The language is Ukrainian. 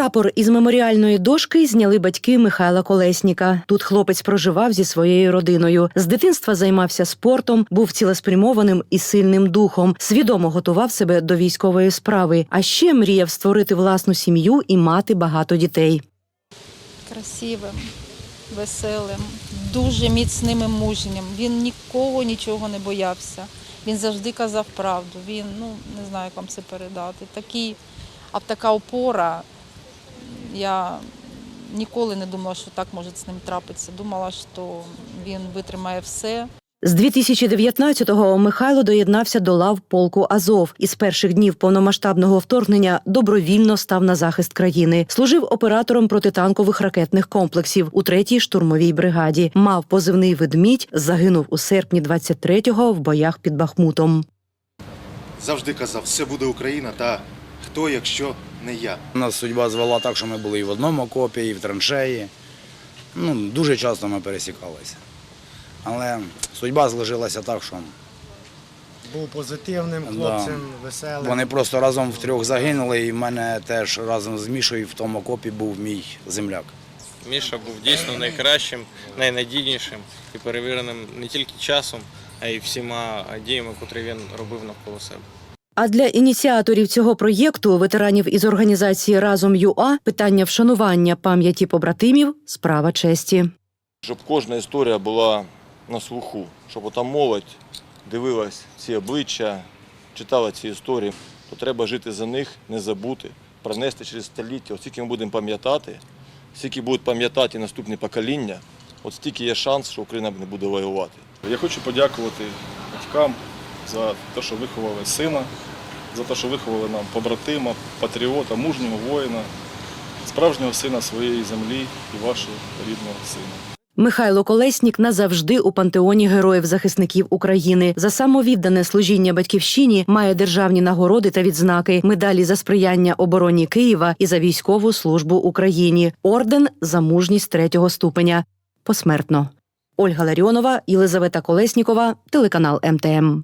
Прапор із меморіальної дошки зняли батьки Михайла Колесніка. Тут хлопець проживав зі своєю родиною. З дитинства займався спортом, був цілеспрямованим і сильним духом, свідомо готував себе до військової справи. А ще мріяв створити власну сім'ю і мати багато дітей. красивим, веселим, дуже міцним і мужнім. Він нікого нічого не боявся. Він завжди казав правду. Він, ну не знаю, як вам це передати. Такий, а така опора. Я ніколи не думала, що так може з ним трапитися. Думала, що він витримає все. З 2019-го Михайло доєднався до лав полку Азов і з перших днів повномасштабного вторгнення добровільно став на захист країни. Служив оператором протитанкових ракетних комплексів у третій штурмовій бригаді. Мав позивний ведмідь, загинув у серпні 23-го в боях під Бахмутом. завжди казав, все буде Україна, та хто, якщо не я. Нас судьба звела так, що ми були і в одному окопі, і в траншеї. Ну, дуже часто ми пересікалися. Але судьба зложилася так, що Був позитивним Да. хлопцем, веселим. вони просто разом втрьох загинули, і в мене теж разом з Мішою в тому окопі був мій земляк. Міша був дійсно найкращим, найнадійнішим і перевіреним не тільки часом, а й всіма діями, котрі він робив навколо себе. А для ініціаторів цього проєкту, ветеранів із організації Разом ЮА, питання вшанування пам'яті побратимів справа честі. щоб кожна історія була на слуху, щоб ота молодь дивилась ці обличчя, читала ці історії, то треба жити за них, не забути, пронести через століття. От стільки ми будемо пам'ятати, стільки будуть пам'ятати наступні покоління, от стільки є шанс, що Україна не буде воювати. Я хочу подякувати батькам за те, що виховали сина, за те, що виховали нам побратима, патріота, мужнього воїна, справжнього сина своєї землі і вашого рідного сина. Михайло Колеснік назавжди у пантеоні героїв захисників України. За самовіддане служіння батьківщині має державні нагороди та відзнаки, медалі за сприяння обороні Києва і за військову службу Україні, орден за мужність третього ступеня. Посмертно. Ольга Ларіонова, Єлизавета Колеснікова, телеканал МТМ.